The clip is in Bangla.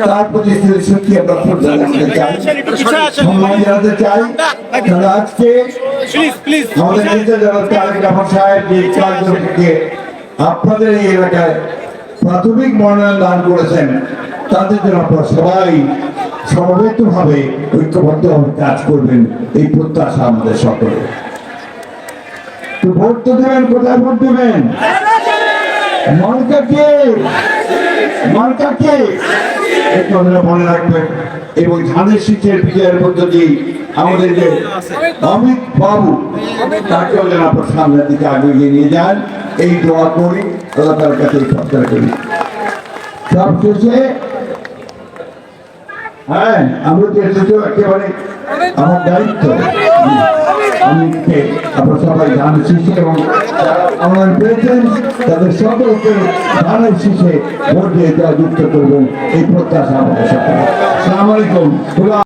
তার প্রতি সত্যি আমরা শ্রদ্ধা জানাতে চাই। সম্মান জানাতে চাই। কারণ আজকে আমাদের নেতা যারা তারেক রহমান সাহেব যে কার্যক্রমকে আপনাদের এই এলাকায় প্রাথমিক মনোনয়ন দান করেছেন তাদের জন্য আপনারা সবাই সমবেতভাবে ঐক্যবদ্ধভাবে কাজ করবেন এই প্রত্যাশা আমাদের সকলে তো ভোট তো দেবেন কোথায় ভোট দেবেন? মার্কা কে মার্কা কে মনে রাখবেন, এবং ধানের শীতের বিজয়ের মধ্য দিয়ে আমাদের যে অমিত বাবু তাকেও আপনার সামনের দিকে আগে নিয়ে যান। এই দোয়া করি, আল্লাহ তার কাছে এই প্রার্থনা করি। সব হ্যাঁ আমরা যে এসেছ একেবারে আমার দায়িত্ব। আমি আপনার সবাই ধান শীষে এবং আমার পেয়েছেন তাদের সকলকে ধানের শিশে ভোট দিয়ে যুক্ত করবেন। এই প্রত্যাশা আমাদের সাথে আসসালামু আলাইকুম। খোলা